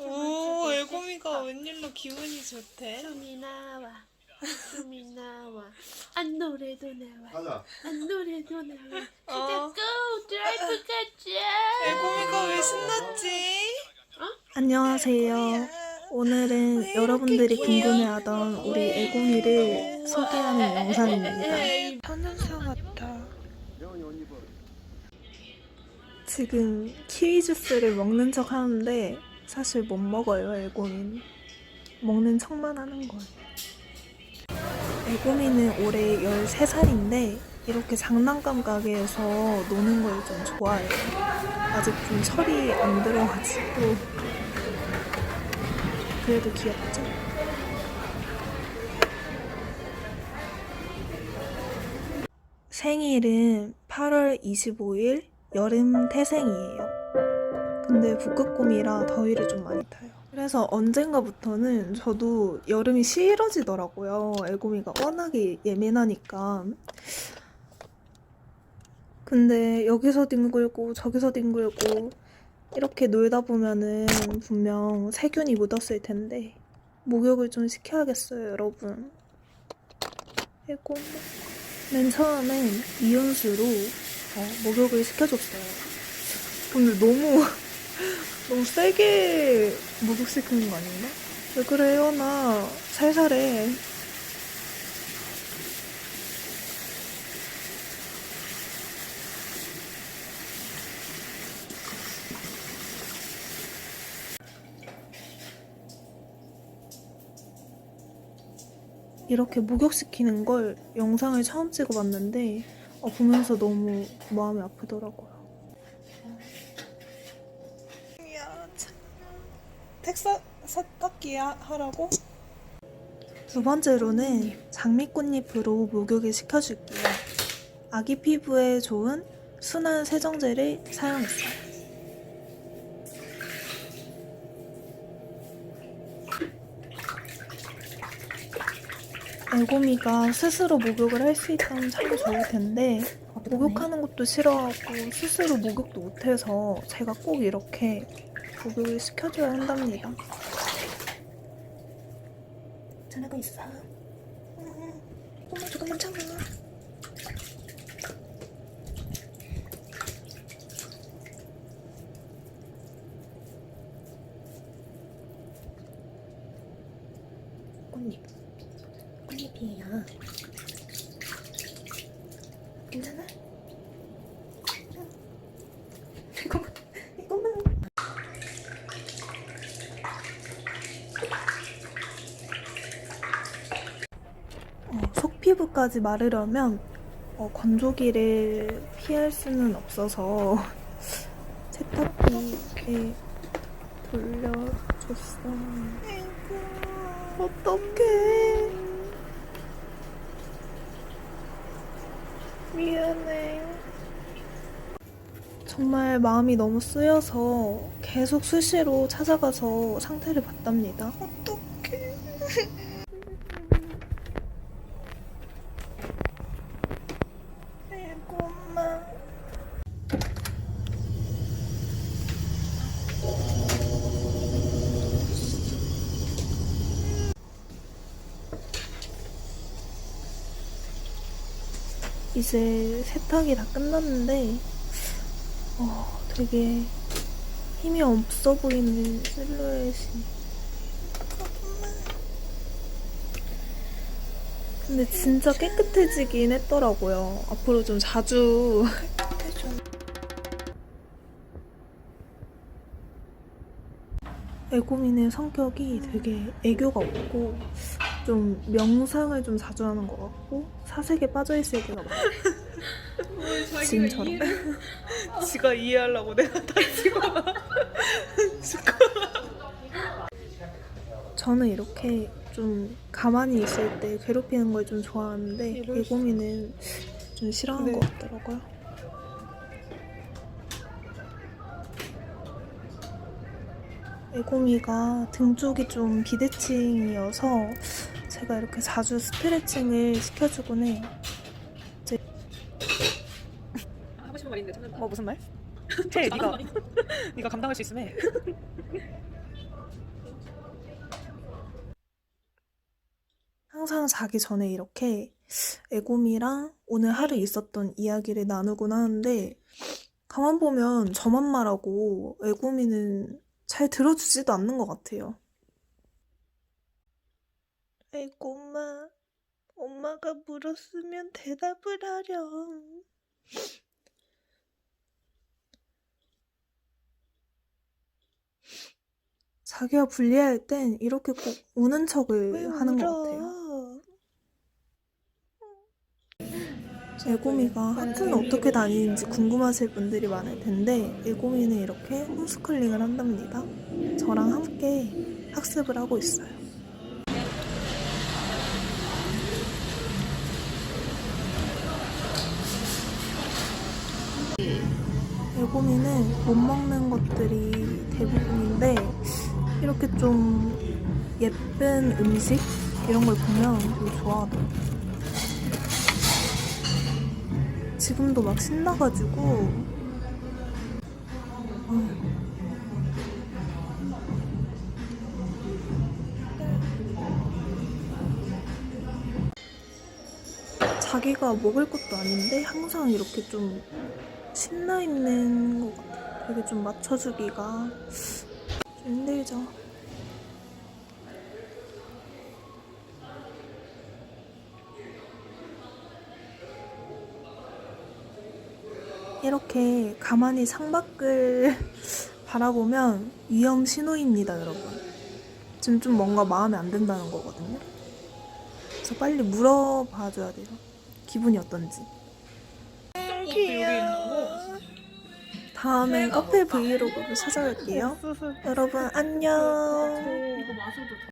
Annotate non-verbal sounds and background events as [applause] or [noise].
오, 애고미가 웬일로 기분이 좋대? 숨이 나와 숨이 나와 안 노래도 나와 가자. 안 노래도 나와 어. 진짜 고 드라이브 [laughs] 가자 애고미가 왜 신났지? 안녕하세요. 오늘은 여러분들이 궁금해하던 우리 애고미를 소개하는 영상입니다. 천연사 같아. 지금 키위 주스를 먹는 척 하는데 사실 못 먹어요, 애고미는. 먹는 척만 하는 거예요. 애고미는 올해 13살인데 이렇게 장난감 가게에서 노는 걸 좀 좋아해요. 아직 좀 철이 안 들어가지고 그래도 귀엽죠? 생일은 8월 25일 여름 태생이에요. 근데 북극곰이라 더위를 좀 많이 타요. 그래서 언젠가부터는 저도 여름이 싫어지더라고요. 애고미가 워낙에 예민하니까. 근데 여기서 뒹굴고 저기서 뒹굴고 이렇게 놀다 보면은 분명 세균이 묻었을 텐데 목욕을 좀 시켜야겠어요, 여러분. 애고미. 맨 처음엔 이온수로 어, 목욕을 시켜줬어요. 근데 너무 너무 세게 목욕시키는 거 아닌가? 왜 그래요? 나 살살해. 이렇게 목욕시키는 걸 영상을 처음 찍어봤는데 어, 보면서 너무 마음이 아프더라고요. 야, 참. 택사 세탁기 하- 하라고? 두 번째로는 장미꽃잎으로 목욕을 시켜줄게요. 아기 피부에 좋은 순한 세정제를 사용했어요. 애고미가 스스로 목욕을 할 수 있다면 참 좋을 텐데 목욕하는 것도 싫어하고 스스로 목욕도 못해서 제가 꼭 이렇게 목욕을 시켜줘야 한답니다. 전화가 있어. 조금만 참아. 꽃잎. 꽃잎이에요. 괜찮아? [laughs] 이거만. 어, 속 피부까지 마르려면 어, 건조기를 피할 수는 없어서 [laughs] 세탁기에 돌려줬어. 어떡해. 미안해. 정말 마음이 너무 쓰여서 계속 수시로 찾아가서 상태를 봤답니다. 어떡해. 애고마. 이제 세탁이 다 끝났는데, 어, 되게 힘이 없어 보이는 실루엣이. 근데 진짜 깨끗해지긴 했더라고요. 앞으로 좀 자주. 애고미는 성격이 되게 애교가 없고 좀 명상을 좀 자주 하는 것 같고 사색에 빠져 있을 때가 많아요. 지금처럼. [laughs] 지가 이해하려고 내가 다 찍어. [laughs] 저는 이렇게 좀 가만히 있을 때 괴롭히는 걸 좀 좋아하는데 애고미는 좀 싫어하는 네. 것 같더라고요. 애고미가 등 쪽이 좀 비대칭이어서 제가 이렇게 자주 스트레칭을 시켜주곤 해요. 말인데 참는다. 뭐 무슨 말? 태 네가 네가 감당할 수 있음에. 항상 자기 전에 이렇게 애곰이랑 오늘 하루 있었던 이야기를 나누곤 하는데 가만 보면 저만 말하고 애곰이는 잘 들어주지도 않는 것 같아요. 애곰아, 엄마가 물었으면 대답을 하렴. 자기가 불리할 땐 이렇게 꼭 우는 척을 하는 것 같아요. 애고미가 하트는 어떻게 다니는지 궁금하실 분들이 많을 텐데 애고미는 이렇게 홈스쿨링을 한답니다. 저랑 함께 학습을 하고 있어요. 애고미는 못 먹는 것들이 대부분인데 이렇게 좀 예쁜 음식 이런 걸 보면 되게 좋아하더라고요. 지금도 막 신나가지고 어. 자기가 먹을 것도 아닌데 항상 이렇게 좀 신나 있는 것 같아요. 되게 좀 맞춰주기가 좀 힘들죠. 이렇게 가만히 창밖을 [laughs] 바라보면 위험 신호입니다, 여러분. 지금 좀 뭔가 마음에 안 든다는 거거든요. 그래서 빨리 물어봐 줘야 돼요. 기분이 어떤지. 귀여워. 다음에 카페 브이로그로 찾아올게요. [laughs] 여러분 안녕.